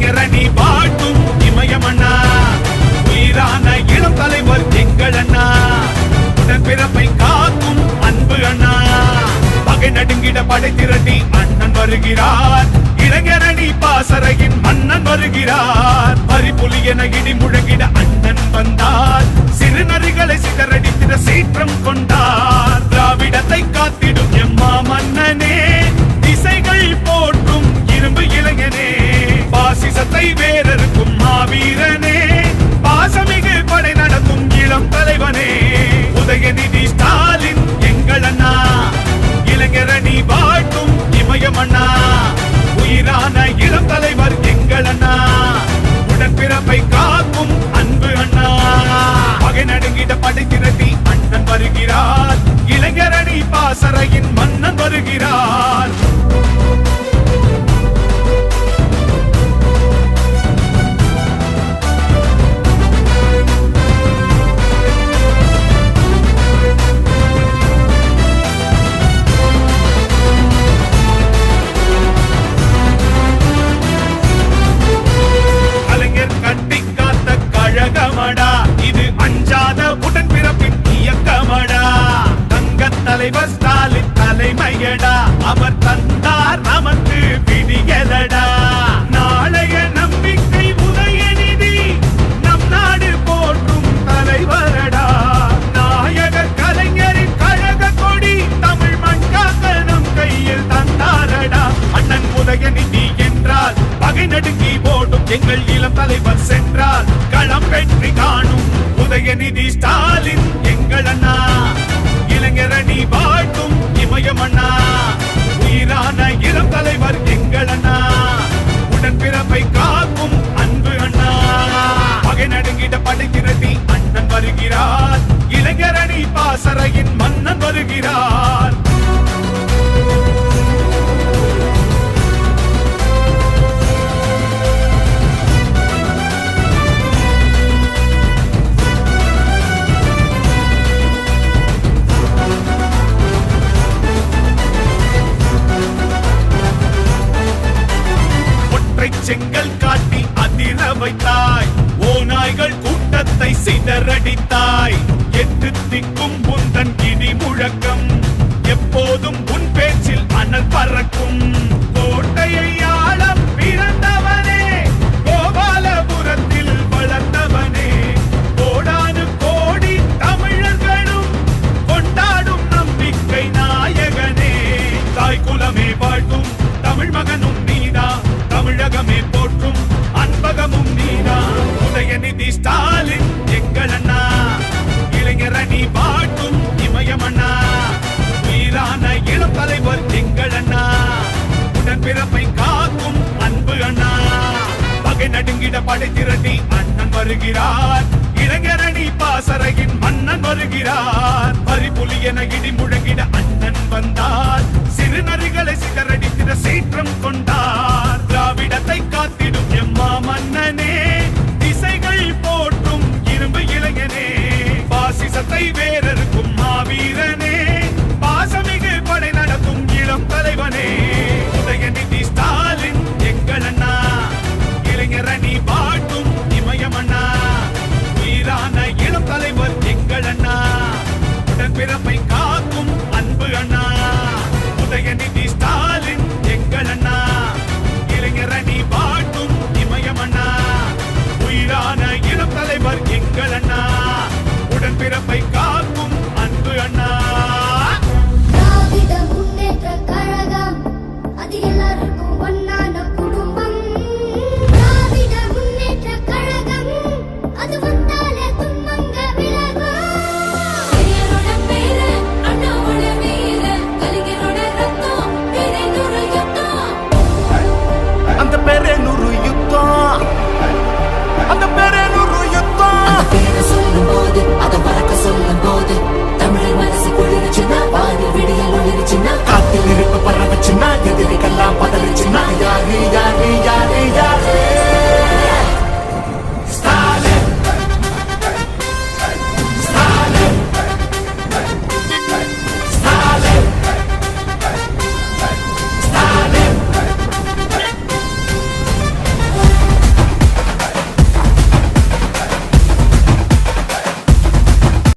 இளைஞரணி பாட்டும் இமயமண்ணா. உயிரான இளம் தலைவர் எங்கள் அண்ணா. உடன்பிறப்பை காக்கும் அன்பு அண்ணா. பகை நடுங்கிட படை திரட்டி அண்ணன் வருகிறார். இளைஞரணி பாசறையின் மன்னன் வருகிறார். பரிபுலி என இடி முழங்கிட அண்ணன் வந்தார். சிறுநரிகளை சிதறடித்திட பகை நடுங்கிட படுகிறதி. அண்ணன் வருகிறார். இளைஞரணி பாசறையின் மன்னன் வருகிறார். அவர் தந்தார் நமக்கு விடியலடா நாளைய நம்பிக்கை உதயநிதி நம் நாடு போற்றும் தலைவரடா. நாயகர் கலைஞரின் கழக கொடி தமிழ் மண் நம் கையில் தந்தாரடா. அண்ணன் உதயநிதி என்றால் பகை நடுங்கி ஓடும் எங்கள் இளம் தலைவர் சென்றால் களம் வெற்றி காணும் உதயநிதி ஸ்டாலின் எங்கள் அண்ணா. இளைஞரணி வாழ்த்தும் இமயம் அண்ணா உயிரான இளம் தலைவர் எங்கள் அண்ணா உடன்பிறப்பை காக்கும் அன்பு அண்ணா. பகை நடுங்கிட படை திரட்டி அண்ணன் வருகிறார். இளைஞரணி பாசறையின் மன்னன் வருகிறார். செங்கல் காட்டி அதிர வைத்தாய். ஓநாய்கள் கூட்டத்தை சிதறடித்தாய். எட்டு திக்கும் உந்தன் கிடி முழக்கம். எப்போதும் உன் பேச்சில் அனல் பறக்கும். கோட்டையை ஆழம் பிறந்த படை திரட்டி அண்ணன் வருகிறார். இளைஞரணி பாசறையின் மன்னன் வருகிறார். பரிபுலி என இடி முழங்கிட அண்ணன் வந்தார். சிறுநறிகளை சிதறடித்திட சீற்றம் கொண்டார். திராவிடத்தை காத்திடும் எம்மா மன்னனே திசைகள் போற்றும் இரும்பு இளைஞனே. பாசிசத்தை வேறறுக்கும் பிறப்பை காக்கும் அன்பு அண்ணா. உதயநிதி ஸ்டாலின் எங்கள் அண்ணா. இளைஞர் அணி பாட்டும் இமயம் அண்ணா. உயிரான இளம் தலைவர் எங்கள் அண்ணா. உடன் பிறப்பை காக்கும் அன்பு அண்ணா. அது எல்லாருக்கும் ஒன்னா